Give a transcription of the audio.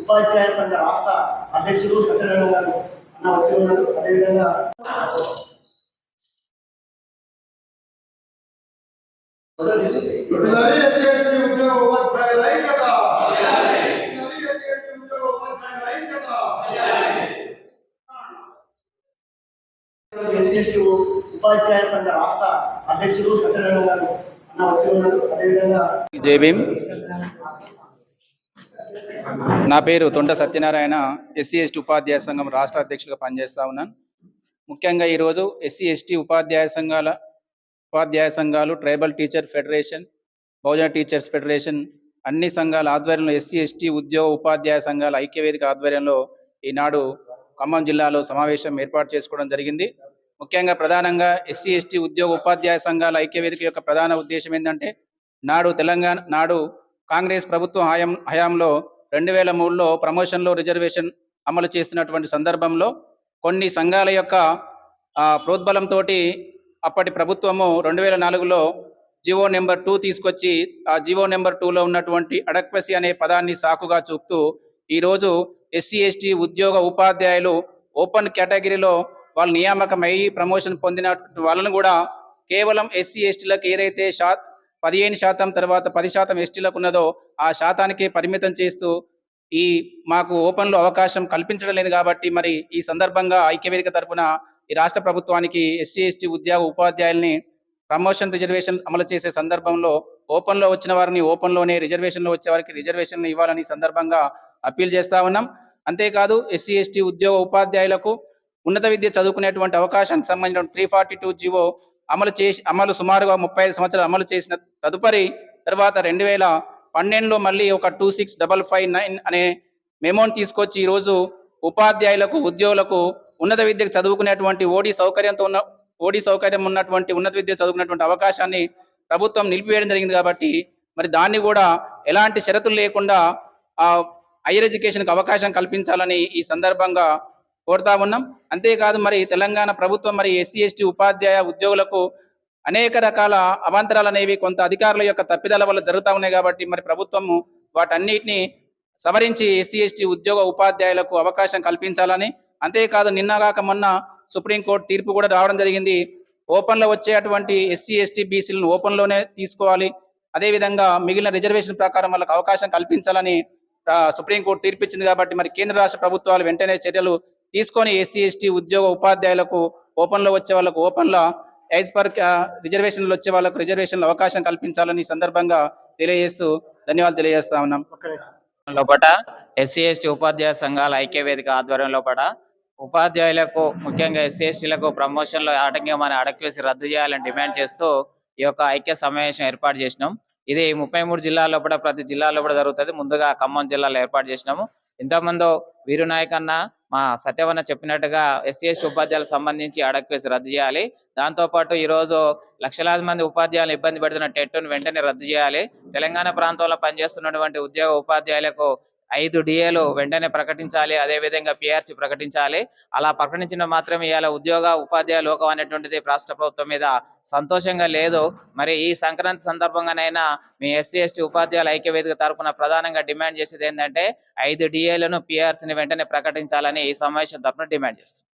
ఉపాధ్యాయ సంఘ రాష్ట్ర అధ్యక్షులు సత్యనారాయణ గారు అన్న వచ్చి ఉన్నారు. అదేవిధంగా ఉపాధ్యాయుల ఉపాధ్యాయ సంఘ రాష్ట్ర అధ్యక్షుడు సత్యనారాయణ గారు అన్న వచ్చి ఉన్నారు. అదేవిధంగా జై భీమ్. నా పేరు తొండ సత్యనారాయణ ఎస్సీ ఎస్టీ ఉపాధ్యాయ సంఘం రాష్ట్ర అధ్యక్షులుగా పనిచేస్తా ఉన్నాను. ముఖ్యంగా ఈరోజు ఎస్సీ ఎస్టీ ఉపాధ్యాయ సంఘాల ఉపాధ్యాయ సంఘాలు tribal teacher federation Bahujan teachers federation అన్ని సంఘాల ఆధ్వర్యంలో ఎస్సీ ఎస్టీ ఉద్యోగ ఉపాధ్యాయ సంఘాల ఐక్యవేదిక ఆధ్వర్యంలో ఈనాడు ఖమ్మం జిల్లాలో సమావేశం ఏర్పాటు చేసుకోవడం జరిగింది. ముఖ్యంగా ప్రధానంగా ఎస్సీ ఎస్టీ ఉద్యోగ ఉపాధ్యాయ సంఘాల ఐక్యవేదిక యొక్క ప్రధాన ఉద్దేశం ఏంటంటే నాడు తెలంగాణ నాడు కాంగ్రెస్ ప్రభుత్వం హయాం హయాంలో రెండు వేల మూడులో ప్రమోషన్లో రిజర్వేషన్ అమలు చేస్తున్నటువంటి సందర్భంలో కొన్ని సంఘాల యొక్క ప్రోద్బలంతో అప్పటి ప్రభుత్వము రెండు వేల నాలుగులో జివో నెంబర్ టూ తీసుకొచ్చి ఆ జివో నెంబర్ టూలో ఉన్నటువంటి అడక్వసి అనే పదాన్ని సాకుగా చూపుతూ ఈరోజు ఎస్సీ ఎస్టీ ఉద్యోగ ఉపాధ్యాయులు ఓపెన్ కేటగిరీలో వాళ్ళు నియామకం ప్రమోషన్ పొందిన వాళ్ళను కూడా కేవలం ఎస్సీ ఎస్టీలకు ఏదైతే శా పదిహేను శాతం తర్వాత పది శాతం ఎస్టీలకు ఉన్నదో ఆ శాతానికి పరిమితం చేస్తూ ఈ మాకు ఓపెన్లో అవకాశం కల్పించడం లేదు కాబట్టి మరి ఈ సందర్భంగా ఐక్యవేదిక తరఫున ఈ రాష్ట్ర ప్రభుత్వానికి ఎస్సీ ఎస్టీ ఉద్యోగ ఉపాధ్యాయుల్ని ప్రమోషన్ రిజర్వేషన్ అమలు చేసే సందర్భంలో ఓపెన్లో వచ్చిన వారిని ఓపెన్లోనే రిజర్వేషన్లో వచ్చే వారికి రిజర్వేషన్లు ఇవ్వాలని సందర్భంగా అప్పీల్ చేస్తా ఉన్నాం. అంతేకాదు ఎస్సీ ఎస్టీ ఉద్యోగ ఉపాధ్యాయులకు ఉన్నత విద్య చదువుకునేటువంటి అవకాశానికి సంబంధించిన త్రీ ఫార్టీ టూ జీవో అమలు చేసి అమలు సుమారుగా ముప్పై ఐదు సంవత్సరాలు అమలు చేసిన తదుపరి తర్వాత రెండు వేల పన్నెండులో మళ్ళీ ఒక two six double five nine అనే మెమోని తీసుకొచ్చి ఈరోజు ఉపాధ్యాయులకు ఉద్యోగులకు ఉన్నత విద్యకు చదువుకునేటువంటి ఓడి సౌకర్యంతో ఉన్న ఓడి సౌకర్యం ఉన్నటువంటి ఉన్నత విద్య చదువుకునేటువంటి అవకాశాన్ని ప్రభుత్వం నిలిపివేయడం జరిగింది కాబట్టి మరి దాన్ని కూడా ఎలాంటి షరతులు లేకుండా ఆ హైయర్ ఎడ్యుకేషన్కి అవకాశం కల్పించాలని ఈ సందర్భంగా కోరుతా ఉన్నాం. అంతేకాదు మరి తెలంగాణ ప్రభుత్వం మరి ఎస్సీ ఎస్టీ ఉపాధ్యాయ ఉద్యోగులకు అనేక రకాల అవాంతరాలు అనేవి కొంత అధికారుల యొక్క తప్పిదల వల్ల జరుగుతూ ఉన్నాయి కాబట్టి మరి ప్రభుత్వము వాటన్నిటిని సవరించి ఎస్సీ ఎస్టీ ఉద్యోగ ఉపాధ్యాయులకు అవకాశం కల్పించాలని. అంతేకాదు నిన్నగాక మొన్న సుప్రీంకోర్టు తీర్పు కూడా రావడం జరిగింది. ఓపెన్లో వచ్చేటువంటి ఎస్సీ ఎస్టీ బీసీలను ఓపెన్లోనే తీసుకోవాలి. అదేవిధంగా మిగిలిన రిజర్వేషన్ ప్రకారం వాళ్ళకి అవకాశం కల్పించాలని సుప్రీంకోర్టు తీర్పు ఇచ్చింది కాబట్టి మరి కేంద్ర రాష్ట్ర ప్రభుత్వాలు వెంటనే చర్యలు తీసుకొని ఎస్సీ ఎస్టీ ఉద్యోగ ఉపాధ్యాయులకు ఓపెన్లో వచ్చే వాళ్ళకు ఓపెన్లో యాజ్ పర్ రిజర్వేషన్లు వచ్చే వాళ్ళకు రిజర్వేషన్లు అవకాశం కల్పించాలని ఈ సందర్భంగా తెలియజేస్తూ ధన్యవాదాలు తెలియజేస్తా ఉన్నాం. లోపట ఎస్సీ ఎస్టీ ఉపాధ్యాయ సంఘాల ఐక్య వేదిక ఆధ్వర్యం లోపల ఉపాధ్యాయులకు ముఖ్యంగా ఎస్సీ ఎస్టీలకు ప్రమోషన్లో ఆటంకమని అడక్వేసి రద్దు చేయాలని డిమాండ్ చేస్తూ ఈ యొక్క ఐక్య సమావేశం ఏర్పాటు చేసినాం. ఇది ముప్పై మూడు జిల్లాల్లో కూడా ప్రతి జిల్లాలో కూడా జరుగుతుంది. ముందుగా ఖమ్మం జిల్లాలో ఏర్పాటు చేసినాము. ఇంతకుముందు వీరు నాయక్ అన్న మా సత్యవన్న చెప్పినట్టుగా ఎస్సీ ఎస్టీ ఉపాధ్యాయులకు సంబంధించి అడక్వేసి రద్దు చేయాలి. దాంతో పాటు ఈ రోజు లక్షలాది మంది ఉపాధ్యాయులు ఇబ్బంది పెడుతున్న టెట్ను వెంటనే రద్దు చేయాలి. తెలంగాణ ప్రాంతంలో పనిచేస్తున్నటువంటి ఉద్యోగ ఉపాధ్యాయులకు ఐదు డిఏలు వెంటనే ప్రకటించాలి. అదే విధంగా ప్రకటించాలి. అలా ప్రకటించిన మాత్రమే ఇవాళ ఉద్యోగ ఉపాధ్యాయ లోకం అనేటువంటిది రాష్ట్ర ప్రభుత్వం మీద సంతోషంగా లేదు. మరి ఈ సంక్రాంతి సందర్భంగానైనా మీ ఎస్సీ ఎస్టీ ఉపాధ్యాయుల ఐక్య వేదిక ప్రధానంగా డిమాండ్ చేసేది ఏంటంటే ఐదు డిఏలను పిఆర్సీని వెంటనే ప్రకటించాలని ఈ సమావేశం తరపున డిమాండ్ చేస్తాం